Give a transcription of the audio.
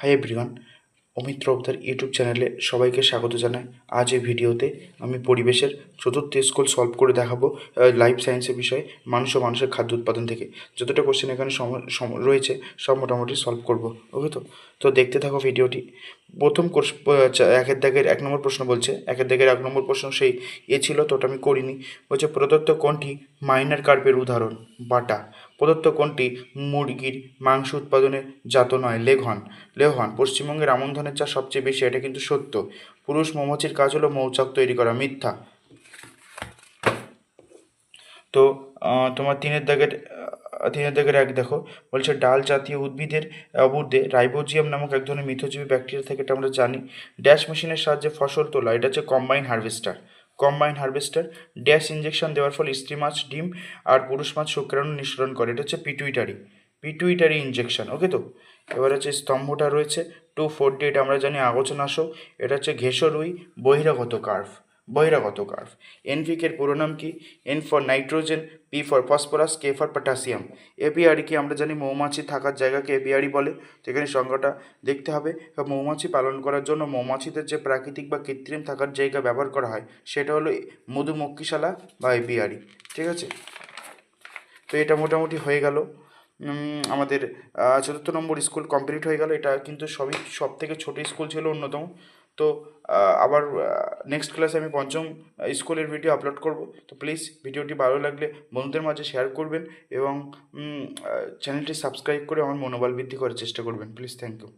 High everyone Amit রবদার YouTube চ্যানেলে সবাইকে স্বাগত জানাই। আজ এই ভিডিওতে আমি পরিবেশের চতুর্থ স্কুল সলভ করে দেখাবো লাইফ সায়েন্সের বিষয়ে মানুষ ও মানুষের খাদ্য উৎপাদন থেকে। যতটা কোশ্চেন এখানে রয়েছে, সব মোটামুটি সলভ করব। ওকে তো? তো দেখতে থাকো ভিডিওটি প্রথম কোর্স একের দাগের এক নম্বর প্রশ্ন বলছে, একের দাগের এক নম্বর প্রশ্ন সেই এ ছিল, তো ওটা আমি করিনি। বলছে, প্রদত্ত কোনটি মাইনার কার্পের উদাহরণ, বাটা। প্রদত্ত কোনটি মুরগির মাংস উৎপাদনের জাত নয়, লেঘন। লেহন পশ্চিমবঙ্গের আমন চাষ সবচেয়ে বেশি, এটা কিন্তু সত্য। পুরুষ মৌমাছির কাজ হলো মৌচাক তৈরি করা, মিথ্যা। তো তোমার তিনের দাগের তিনের এক দেখো। বলছে, ডাল জাতীয় উদ্ভিদের অবুর্দে রাইবোজিয়াম নামক এক ধরনের মিথজীবী ব্যাকটেরিয়া থেকে এটা আমরা জানি। ড্যাশ মেশিনের সাহায্যে ফসল তোলা, এটা হচ্ছে combine harvester. Combine harvester, dash injection দেওয়ার ফলে স্ত্রী মাছ, ডিম আর পুরুষ মাছ শুক্রাণু নিঃসরণ করে। এটা হচ্ছে পিটুইটারি পিটুইটারি ইঞ্জেকশন ওকে তো? এবার হচ্ছে স্তম্ভটা রয়েছে টু ফোর এটা আমরা জানি আগোচনাশক, এটা হচ্ছে ঘেসরুই বহিরাগত কার্ভ। বহিরাগত কার্ভ এনভিকের পুরো নাম কি? N for nitrogen P for phosphorus K for potassium এপিআরি কি আমরা জানি? মৌমাছি থাকার জায়গাকে এপিআরি বলে। তো এখানে সংজ্ঞাটা দেখতে হবে। মৌমাছি পালন করার জন্য মৌমাছিদের যে প্রাকৃতিক বা কৃত্রিম থাকার জায়গা ব্যবহার করা হয়, সেটা হলো মধুমক্ষিশালা বা এপিআরি ঠিক আছে? তো এটা মোটামুটি হয়ে গেল। আমাদের চতুর্থ নম্বর স্কুল কমপ্লিট হয়ে গেল। এটা কিন্তু সবই সব থেকে ছোটো স্কুল ছিল অন্যতম। তো আবার নেক্সট ক্লাসে আমি পঞ্চম স্কুলের ভিডিও আপলোড করব। তো প্লিজ ভিডিওটি ভালো লাগলে বন্ধুদের মাঝে শেয়ার করবেন এবং চ্যানেলটি সাবস্ক্রাইব করে আমার মনোবল বৃদ্ধি করার চেষ্টা করবেন। Please thank you